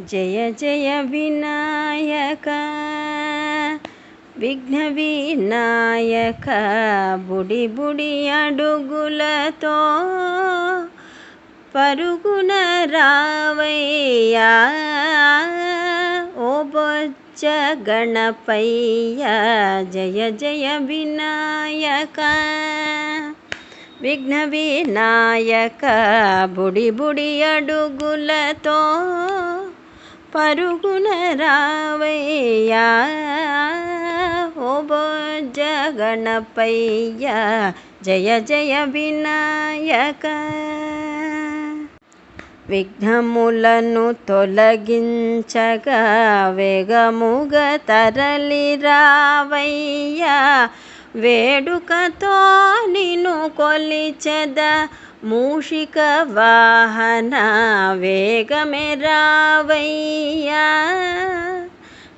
జయ జయ వినాయక విఘ్న వినాయక బుడి బుడి అడుగులతో పరుగున రావయ్యా. ఓ బొజ్జ గణపయ్య జయ జయ వినాయక విఘ్న వినాయక బుడి బుడి అడుగులతో పరుగున రావయ్యా ఓ బొజ్జ గణపయ్య జయ జయ వినాయక. విఘ్నములను తొలగించగా వేగముగ తరలి రావయ్యా వేడుకతో నిన్ను కొలిచెద మూషిక వాహన వేగమే రావయ్యా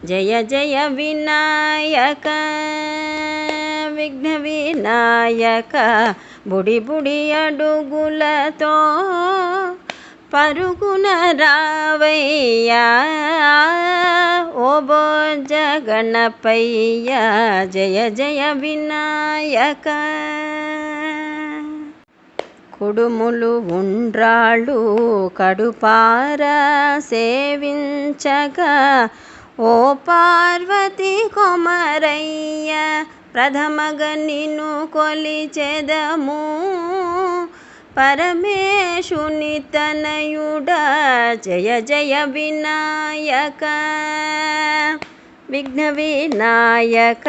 జయ జయ వినాయక విఘ్న వినాయక బుడి బుడి అడుగులతో పరుగున రావయ్యా. ఓ బొజ్జ గణపయ్య జయ జయ వినాయక. కుడుములు ఉండ్రాళ్ళు కడుపార సేవించగా ఓ పార్వతి కొమరయ్య ప్రథమగ నిన్ను కొలిచెదము పరమేశుని తనయుడ జయ జయ వినాయక. విఘ్న వినాయక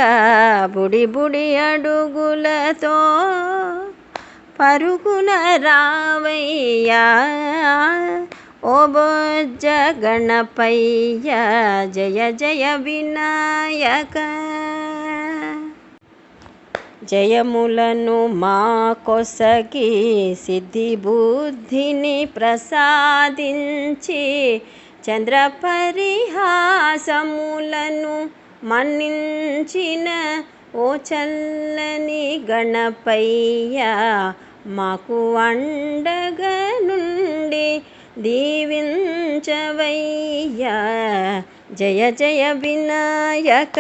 బుడి బుడి అడుగులతో పరుగున రావయ్యా ఓ బొజ్జ గణపయ్య జయ జయ వినాయక. జయములను మా కొసకి సిద్ధి బుద్ధిని ప్రసాదించి చంద్ర పరిహాసములను మన్నించిన ఓ చల్లని గణపయ్య మాకు అండగనుండి దీవించవయ్యా. జయ జయ వినాయక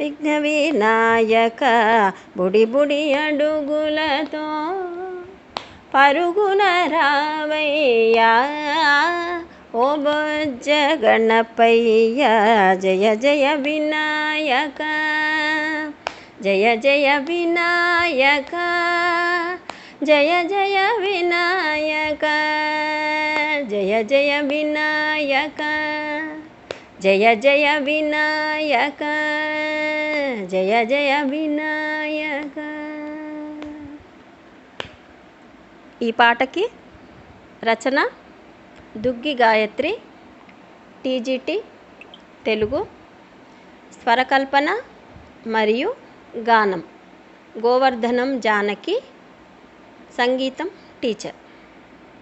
విఘ్న వినాయక బుడి బుడి అడుగులతో పరుగున రావయ్యా. ఓ బొజ్జ గణపయ్య జయ జయ వినాయక జయ జయ వినాయక జయ జయ వినాయక జయ జయ వినాయక జయ జయ వినాయక జయ జయ వినాయక. ఈ పాటకి రచన దుగ్గి గాయత్రి టీజీటీ తెలుగు స్వరకల్పన మరియు గానం. గోవర్ధనం జానకి సంగీతం టీచర్.